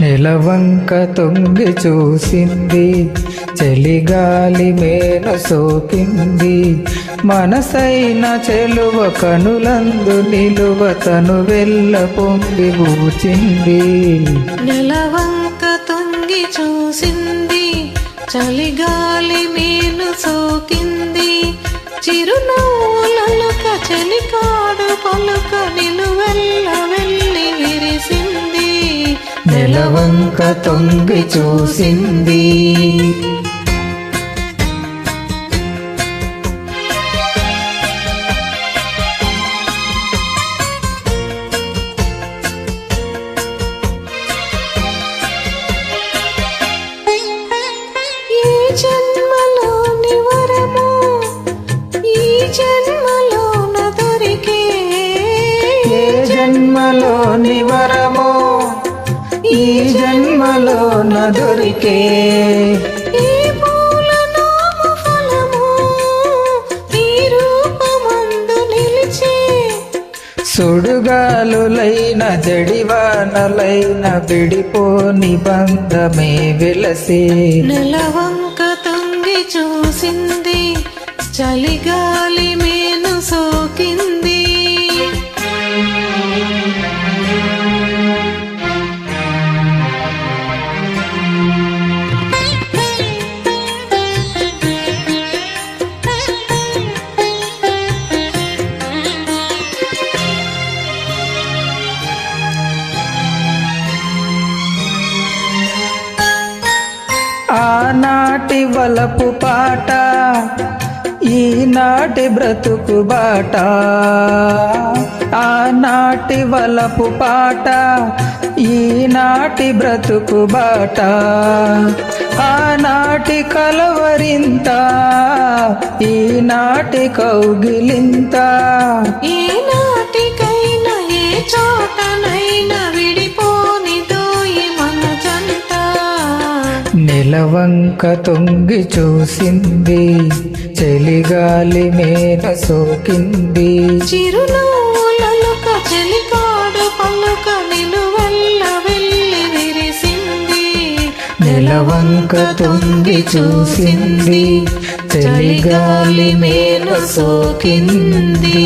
నెలవంక తొంగి చూసింది చలిగాలి మేను సోకింది. మనసైన చెలువ కనులందు నిలువ తను వెళ్ళ పొంగి ఊచింది. నెలవంక తొంగి చూసింది చలిగాలి మేను సోకింది. చిరునవ్వులలుక చెలికాడు పలుక నిలువెల్ల నెలవంక తొంగి చూసింది. ఈ జన్మలోని వరము ఈ జన్మలోన దొరికే. ఏ జన్మలోని వరమో ఈ జన్మలోన దొరికే ఈ పూల నామ ఫలము ఈ రూపమందు నిలిచే సుడుగాలులైన జడివానలైన విడిపోని బంధమే విలసే నెలవంక తొంగి చూసింది చలిగాలి ఆనాటి వలపు పాట ఈనాటి బ్రతుకు బాట. ఆనాటి వలపు పాట ఈనాటి బ్రతుకు బాట. ఆనాటి కలవరింత ఈనాటి కౌగిలింత. ఈనాటికైనా ఏ చోటనైనా నెలవంక తొంగి చూసింది చలిగాలి మేన సోకింది. చిరునవ్వులలుక చెలికాడు పలుక నిలువెల్ల వెళ్ళి విరిసింది నెలవంక తొంగి చూసింది చలిగాలి మేన సోకింది.